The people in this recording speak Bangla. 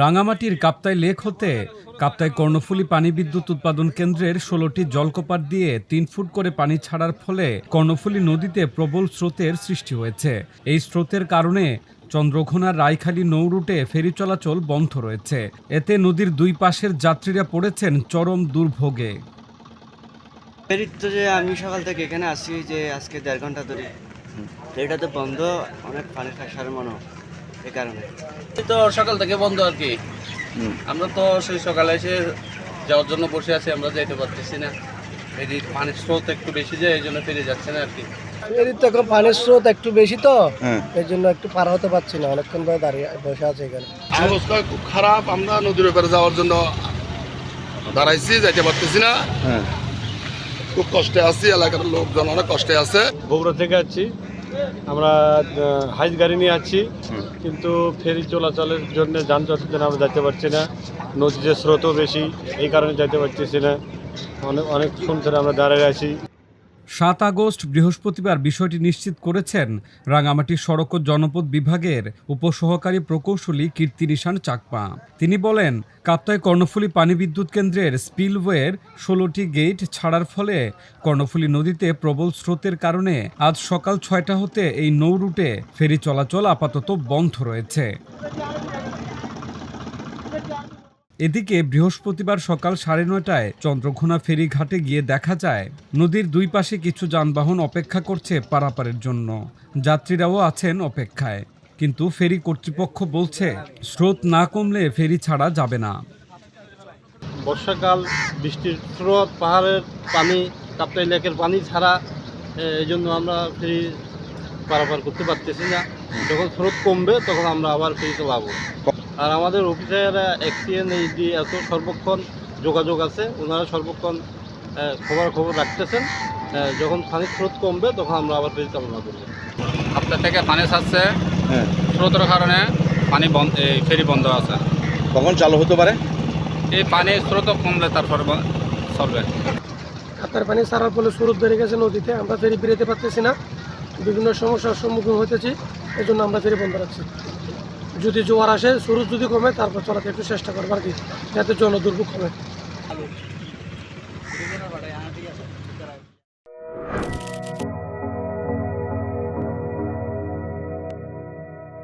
রাঙামাটির কাপ্তাই লেক হতে কাপ্তাই কর্ণফুলী পানি বিদ্যুৎ উৎপাদন কেন্দ্রের ষোলোটি জলকপাট দিয়ে তিন ফুট করে পানি ছাড়ার ফলে কর্ণফুলী নদীতে প্রবল স্রোতের সৃষ্টি হয়েছে। এই স্রোতের কারণে চন্দ্রঘোনার রায়খালী নৌ রুটে ফেরি চলাচল বন্ধ রয়েছে। এতে নদীর দুই পাশের যাত্রীরা পড়েছেন চরম দুর্ভোগে। যে আমি সকাল থেকে এখানে আসি যে আজকে দেড় ঘণ্টা ধরে ফেরিটা তো বন্ধ অনেক পানি খাসার মনে এই কারণে। তো সকাল থেকে বন্ধ আর কি। আমরা তো সেই সকালে এসে যাওয়ার জন্য বসে আছি আমরা যেতে পারতেছি না। এই পানির স্রোত একটু বেশি যায় এই জন্য ফিরে যাচ্ছে না আর কি। এদিক থেকে পানির স্রোত একটু বেশি তো হ্যাঁ। এই জন্য একটু পার হতে পারছি না অনেকক্ষণ ধরে দাঁড়িয়ে বসে আছে এখানে। অবস্থা খুব খারাপ আমরা নদীর ওপারে যাওয়ার জন্য দাঁড়াইছি যাইতে পারতেছি না। হ্যাঁ। খুব কষ্টে আছি এলাকার লোকজন অনেক কষ্টে আছে। বগুড়া থেকে আছি আমরা হাইজ গাড়ি নিয়ে আছি কিন্তু ফেরি চলাচলের জন্য যানজটের জন্য আমরা যেতে পারছি না। নদীতে স্রোতও বেশি এই কারণে যেতে পারতেছি না। অনেক অনেকক্ষণ ধরে আমরা দাঁড়িয়ে আছি। সাত আগস্ট বৃহস্পতিবার বিষয়টি নিশ্চিত করেছেন রাঙামাটি সড়ক ও জনপদ বিভাগের উপসহকারী প্রকৌশলী কীর্তি নিশান চাকমা। তিনি বলেন, কাপ্তাই কর্ণফুলী পানি বিদ্যুৎ কেন্দ্রের স্পিলওয়ের ষোলোটি গেট ছাড়ার ফলে কর্ণফুলী নদীতে প্রবল স্রোতের কারণে আজ সকাল ছয়টা হতে এই নৌ রুটে ফেরি চলাচল আপাতত বন্ধ রয়েছে। এদিকে বৃহস্পতিবার সকাল সাড়ে নয়টায় চন্দ্রঘোনা ফেরি ঘাটে গিয়ে দেখা যায়, নদীর দুই পাশে কিছু যানবাহন অপেক্ষা করছে পারাপারের জন্য। যাত্রীরাও আছেন অপেক্ষায়। কিন্তু ফেরি কর্তৃপক্ষ বলছে, স্রোত না কমলে ফেরি ছাড়া যাবে না। বর্ষাকাল, বৃষ্টির স্রোত, পাহাড়ের পানি, কাপ্তাই লেকের পানি ছাড়া এই জন্য আমরা ফেরি পারাপার করতে পারতেছি না। যখন স্রোত কমবে, তখন আমরা আবার ফেরি চালাবো আর আমাদের অফিসাররা এক্সিএন এই দিয়ে এত সর্বক্ষণ যোগাযোগ আছে ওনারা সর্বক্ষণ খবর খবর রাখতেছেন। যখন পানির স্রোত কমবে তখন আমরা আবার ফেরি চালনা করব। আপনার থেকে পানি ছাড়ছে। হ্যাঁ। স্রোতের কারণে পানি বন্ধ এই ফেরি বন্ধ আছে। কখন চালু হতে পারে? এই পানির স্রোত কমলে তারপরে চলবে। কাতার পানি ছাড়ার ফলে স্রোত বেড়ে গেছে নদীতে। আমরা ফেরি বেরোতে পারতেছি না। বিভিন্ন সমস্যার সম্মুখীন হতেছি এই জন্য আমরা ফেরি বন্ধ রাখছি। যদি জোয়ার আসে, সুরজ যদি কমে, তারপর চলাতে একটু চেষ্টা করব আর কি, যাতে জনদুর্ভোগ কমে।